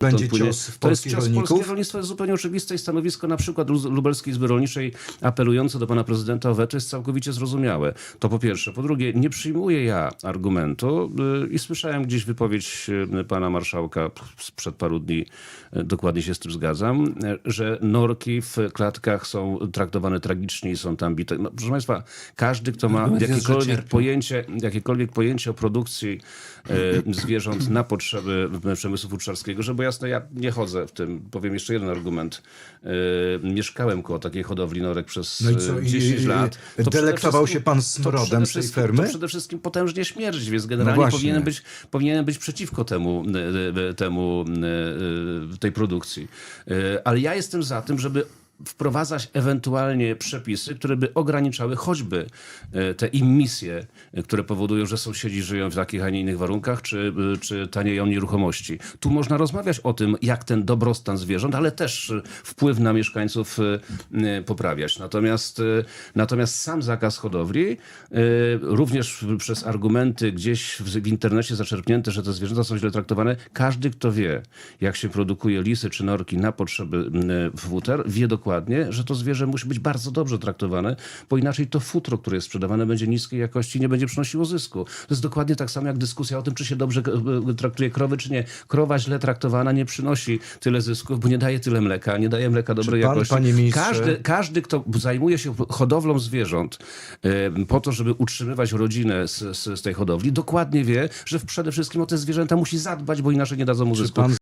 Będzie płynie. cios w to jest cios w rolników? polskie rolnictwo, jest zupełnie oczywiste i stanowisko na przykład Lubelskiej Izby Rolniczej apelujące do pana prezydenta o weto jest całkowicie zrozumiałe. To po pierwsze. Po drugie, nie przyjmuję ja argumentu y, i słyszałem gdzieś wypowiedź y, pana marszałka sprzed paru dni, y, dokładnie się z tym zgadzam, że norki w klatkach są traktowane tragicznie i są tam bite. No, proszę państwa, każdy, kto ma jakiekolwiek pojęcie, jakiekolwiek pojęcie o produkcji zwierząt na potrzeby przemysłu futrzarskiego, że bo jasno, ja nie chodzę w tym. Powiem jeszcze jeden argument. E, mieszkałem koło takiej hodowli norek przez No i co, e, i- 10 i- lat. To delektował się pan smrodem z tej fermy? To przede wszystkim potężnie śmierć, więc No generalnie powinienem, być, być przeciwko temu, e, temu tej produkcji. Ale ja jestem za tym, żeby wprowadzać ewentualnie przepisy, które by ograniczały choćby e, te immisje, e, które powodują, że sąsiedzi żyją w takich, a nie innych warunkach, czy, e, czy tanieją nieruchomości. Tu można rozmawiać o tym, jak ten dobrostan zwierząt, ale też wpływ na mieszkańców poprawiać. Natomiast, natomiast sam zakaz hodowli, również przez argumenty gdzieś w, internecie zaczerpnięte, że te zwierzęta są źle traktowane, każdy, kto wie, jak się produkuje lisy czy norki na potrzeby futer, wie dokładnie, że to zwierzę musi być bardzo dobrze traktowane, bo inaczej to futro, które jest sprzedawane, będzie niskiej jakości i nie będzie przynosiło zysku. To jest dokładnie tak samo jak dyskusja o tym, czy się dobrze e, traktuje krowy, czy nie. Krowa źle traktowana nie przynosi tyle zysków, bo nie daje tyle mleka, nie daje mleka dobrej pan, jakości. panie ministrze- Każdy, każdy, kto zajmuje się hodowlą zwierząt e, po to, żeby utrzymywać rodzinę z, z, z tej hodowli, dokładnie wie, że przede wszystkim o te zwierzęta musi zadbać, bo inaczej nie dadzą mu zysku.